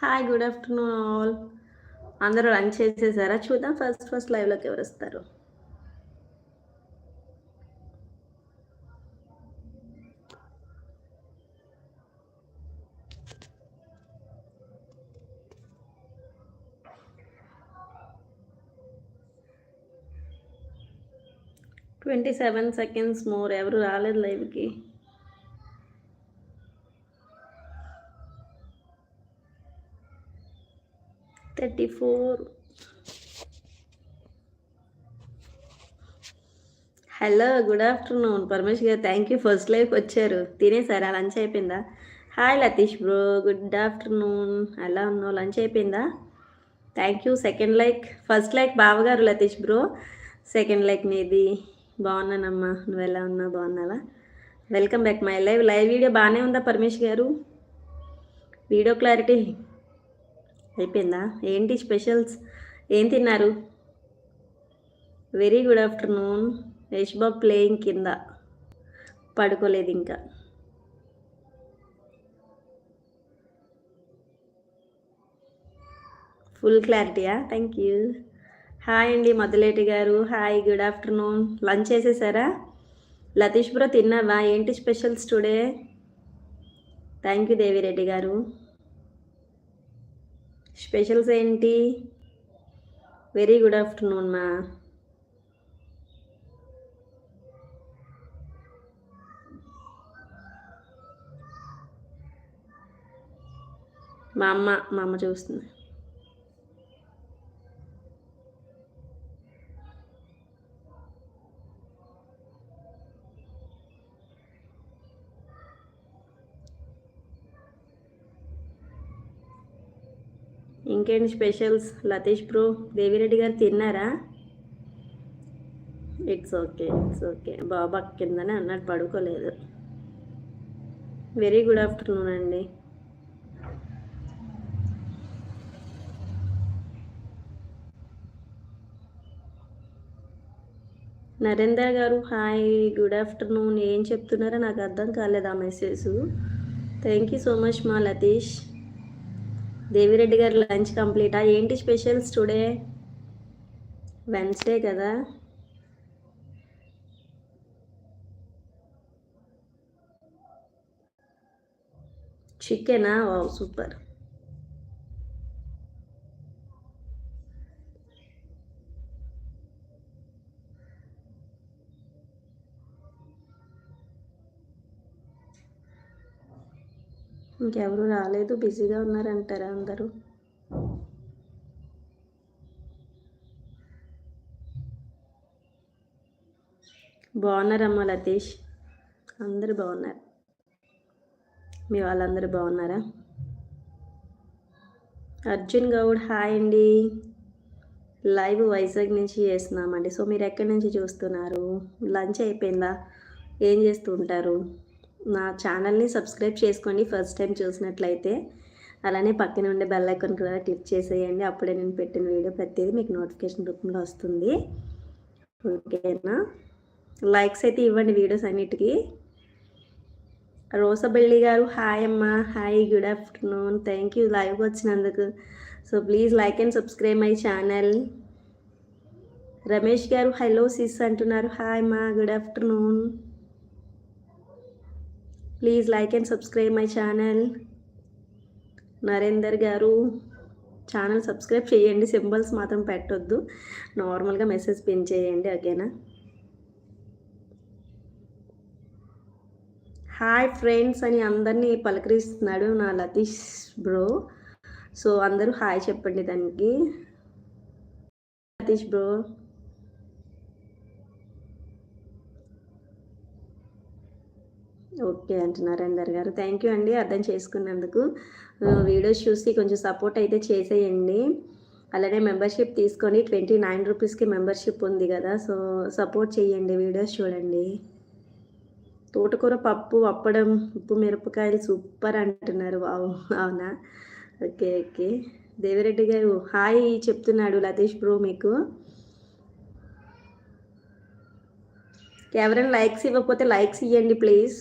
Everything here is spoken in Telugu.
హాయ్ గుడ్ ఆఫ్టర్నూన్ ఆల్ అందరూ లంచ్ చేసేసారా? చూద్దాం ఫస్ట్ ఫస్ట్ లైవ్లోకి ఎవరు వస్తారు? ట్వంటీ సెవెన్ సెకండ్స్ మోర్ ఎవరు రాలేదు లైవ్కి thirty four hello good afternoon Paramesh garu thank you first life వచ్చారు. తినేసారా? లంచ్ అయిపోయిందా? Hi Latish bro good afternoon ఎలా ఉన్నావు? లంచ్ అయిపోయిందా? Thank you second like first like బావగారు లతీష్ బ్రో సెకండ్ లైక్ నీది. బాగున్నానమ్మా. నువ్వు ఎలా ఉన్నావు? బాగున్నావా? Welcome back my live live video బాగానే ఉందా పరమేష్ గారు? వీడియో క్లారిటీ అయిపోయిందా? ఏంటి స్పెషల్స్? ఏం తిన్నారు? Very good afternoon. యశ్బాబ్ ప్లేయింగ్ కింద. పడుకోలేదు ఇంకా. ఫుల్ క్లారిటీయా? Thank you. హాయ్ అండి మధులేటి గారు. Hi good afternoon. లంచ్ చేసేసారా? లతీష్ బ్రో తిన్నావా? ఏంటి specials today? Thank you Devireddy garu. Specials ఏంటి? వెరీ గుడ్ ఆఫ్టర్నూన్ మా. మా అమ్మ మా అమ్మ చూస్తుంది. ఇంకేంటి స్పెషల్స్? లతీష్ బ్రో దేవిరెడ్డి గారు తిన్నారా? ఇట్స్ ఓకే ఇట్స్ ఓకే బాబా కిందనే అన్నట్టు పడుకోలేదు. వెరీ గుడ్ ఆఫ్టర్నూన్ అండి. నరేందర్ గారు హాయ్ గుడ్ ఆఫ్టర్నూన్ ఏం చెప్తున్నారో నాకు అర్థం కాలేదు ఆ message thank you so much మా లతీష్. దేవిరెడ్డి గారు లంచ్ కంప్లీటా? ఏంటి స్పెషల్స్ టుడే? వెన్స్డే కదా. చికెనా? సూపర్. ఇంకెవరు రాలేదు. బిజీగా ఉన్నారంటారా అందరూ? బాగున్నారమ్మా లతీష్. అందరు బాగున్నారు. మీ వాళ్ళందరూ బాగున్నారా? అర్జున్ గౌడ్ హాయ్ అండి. లైవ్ వైజాగ్ నుంచి చేస్తున్నామండి. సో మీరు ఎక్కడి నుంచి చూస్తున్నారు? లంచ్ అయిపోయిందా? ఏం చేస్తూ ఉంటారు? నా ఛానల్ని సబ్స్క్రైబ్ చేసుకోండి. ఫస్ట్ టైం చూసినట్లయితే అలానే పక్కన ఉండే బెల్ ఐకాన్ కూడా క్లిక్ చేసేయండి. అప్పుడే నేను పెట్టిన వీడియో ప్రతిదీ మీకు నోటిఫికేషన్ రూపంలో వస్తుంది. ఓకేనా? లైక్స్ అయితే ఇవ్వండి వీడియోస్ అన్నిటికీ. రోసబెల్లి గారు హాయ్ అమ్మ. Hi good afternoon. Thank you live వచ్చినందుకు. So please like and subscribe my channel. Ramesh garu hello sis అంటున్నారు. హాయ్ అమ్మా good afternoon. Please like and subscribe my channel Narender garu channel subscribe చేయండి. సింబల్స్ మాత్రం పెట్టొద్దు. నార్మల్గా మెసేజ్ పిన్ చేయండి ఓకేనా హాయ్ ఫ్రెండ్స్ అని అందరినీ పలకరిస్తున్నాడు నా లతీష్ బ్రో సో అందరూ హాయ్ చెప్పండి దానికి. లతీష్ బ్రో ఓకే అంటున్నారు అందరు గారు. థ్యాంక్ యూ అండి అర్థం చేసుకున్నందుకు. వీడియోస్ చూసి కొంచెం సపోర్ట్ అయితే చేసేయండి. అలానే మెంబర్షిప్ తీసుకొని ట్వంటీ నైన్ రూపీస్కి మెంబర్షిప్ ఉంది కదా సో సపోర్ట్ చేయండి వీడియోస్ చూడండి. తోటకూర పప్పు అప్పడం ఉప్పు మిరపకాయలు సూపర్ అంటున్నారు. అవునా? Okay okay. దేవిరెడ్డి గారు హాయ్ చెప్తున్నాడు లతీష్ బ్రో మీకు. ఎవరైనా లైక్స్ ఇవ్వకపోతే లైక్స్ ఇవ్వండి ప్లీజ్